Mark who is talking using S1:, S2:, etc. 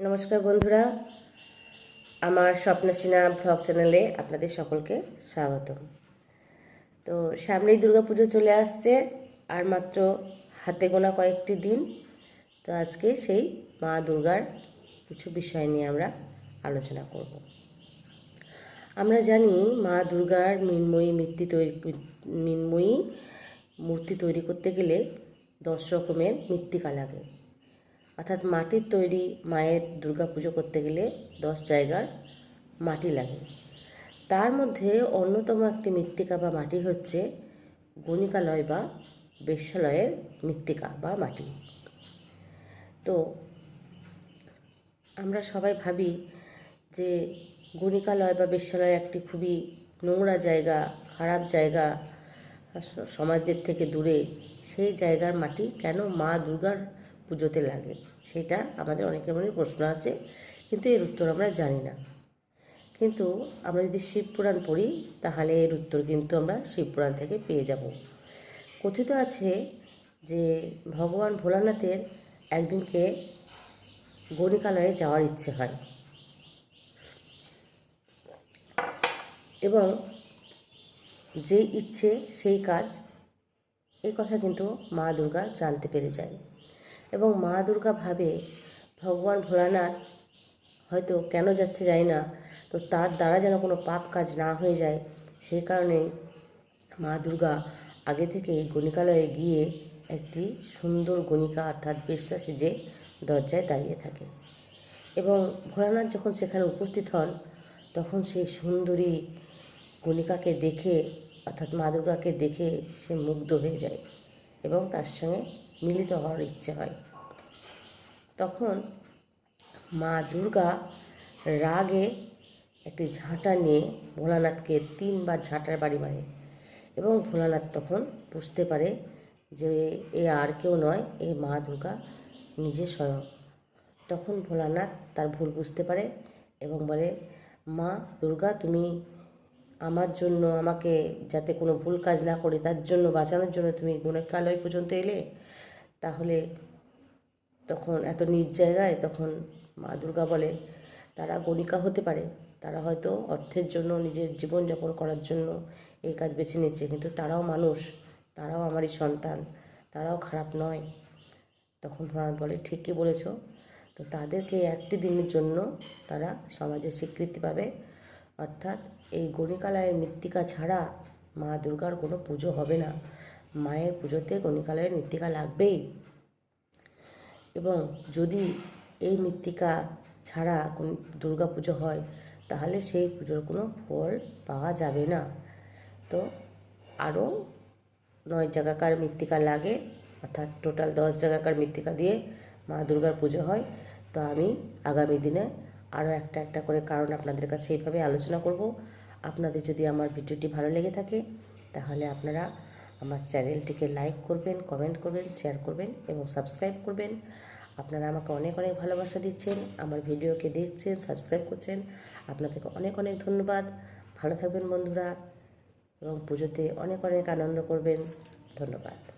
S1: নমস্কার বন্ধুরা, আমার স্বপ্নসীনা ব্লগ চ্যানেলে আপনাদের সকলকে স্বাগতম। তো সামনেই দুর্গাপুজো চলে আসছে, আর মাত্র হাতে গোনা কয়েকটি দিন, তো আজকে সেই মা দুর্গার কিছু বিষয় নিয়ে আমরা আলোচনা করব। আমরা জানি মা দুর্গার মৃন্ময়ী মূর্তি তৈরি, মৃন্ময়ী মূর্তি তৈরি করতে গেলে দশ রকমের মৃত্তিকা লাগে। অর্থাৎ মাটির তৈরি মায়ের দুর্গা পুজো করতে গেলে দশ জায়গার মাটি লাগে। তার মধ্যে অন্যতম একটি মৃত্তিকা বা মাটি হচ্ছে গণিকালয় বা বেশ্যালয়ের মৃত্তিকা বা মাটি। তো আমরা সবাই ভাবি যে গণিকালয় বা বেশ্যালয় একটি খুবই নোংরা জায়গা, খারাপ জায়গা, সমাজের থেকে দূরে। সেই জায়গার মাটি কেন মা দুর্গার পুজোতে লাগে। সেটা আমাদের অনেকের মনে প্রশ্ন আছে, কিন্তু এর উত্তর আমরা জানি না। কিন্তু আমরা যদি শিবপুরাণ পড়ি, তাহলে এর উত্তর কিন্তু আমরা শিবপুরাণ থেকে পেয়ে যাব। কথিত আছে যে ভগবান ভোলানাথের একদিনকে গণিকালয়ে যাওয়ার ইচ্ছে হয়। এবং যে ইচ্ছে, সেই কাজ এই কথা কিন্তু মা দুর্গা জানতে পেরে যায়। এবং মা দুর্গা ভাবে ভগবান ভোলানাথ হয়তো কেন যাচ্ছে যায় না, তো তার দ্বারা যেন কোনো পাপ কাজ না হয়ে যায়, সেই কারণে মা দুর্গা আগে থেকেই গণিকালয়ে গিয়ে একটি সুন্দর গণিকা অর্থাৎ বেশ্যা যে দরজায় দাঁড়িয়ে থাকে। এবং ভোলানাথ যখন সেখানে উপস্থিত হন, তখন সেই সুন্দরী গণিকাকে দেখে অর্থাৎ মা দুর্গাকে দেখে সে মুগ্ধ হয়ে যায় এবং তার সঙ্গে মিলিত হওয়ার ইচ্ছে হয়। তখন মা দুর্গা রাগে একটি ঝাঁটা নিয়ে ভোলানাথকে তিনবার ঝাঁটার বাড়ি মারে এবং ভোলানাথ তখন বুঝতে পারে যে এ আর কেউ নয়, এ মা দুর্গা নিজে স্বয়ং। তখন ভোলানাথ তার ভুল বুঝতে পারে এবং বলে, মা দুর্গা, তুমি আমার জন্য আমাকে যাতে কোনো ভুল কাজ না করি, তার জন্য বাঁচানোর জন্য তুমি গুণকালয় পর্যন্ত এলে? তাহলে তখন এত নিজ জায়গায় তখন মা দুর্গা বলে, তারা গণিকা হতে পারে। তারা হয়তো অর্থের জন্য, নিজের জীবনযাপন করার জন্য এই কাজ বেছে নিয়েছে, কিন্তু তারাও মানুষ, তারাও আমারই সন্তান, তারাও খারাপ নয়। তখন ভোলানাথ বলে ঠিকই বলেছ? তো তাদেরকে একটি দিনের জন্য তারা সমাজে স্বীকৃতি পাবে। অর্থাৎ এই গণিকালয়ের মৃত্তিকা ছাড়া মা দুর্গার কোনো পুজো হবে না। মায়ের পুজোতে গণিকালয়ের মৃত্তিকা লাগবেই। এবং যদি এই মৃত্তিকা ছাড়া কোন দুর্গা পুজো হয়, তাহলে সেই পুজোর কোনো ফল পাওয়া যাবে না। তো আরও নয় জায়গাকার মৃত্তিকা লাগে, অর্থাৎ টোটাল দশ জায়গাকার মৃত্তিকা দিয়ে মা দুর্গার পুজো হয়। তো আমি আগামী দিনে আরও একটা একটা করে কারণ আপনাদের কাছে এইভাবে আলোচনা করব। আপনাদের যদি আমার ভিডিওটি ভালো লেগে থাকে, তাহলে আপনারা আমার চ্যানেলটিকে লাইক করবেন কমেন্ট করবেন শেয়ার করবেন এবং সাবস্ক্রাইব করবেন। আপনারা আমাকে অনেক অনেক ভালোবাসা দিচ্ছেন, আমার ভিডিওকে দেখছেন সাবস্ক্রাইব করছেন। আপনাদেরকে অনেক অনেক ধন্যবাদ। ভালো থাকবেন বন্ধুরা এবং পুজোতে অনেক অনেক আনন্দ করবেন। ধন্যবাদ।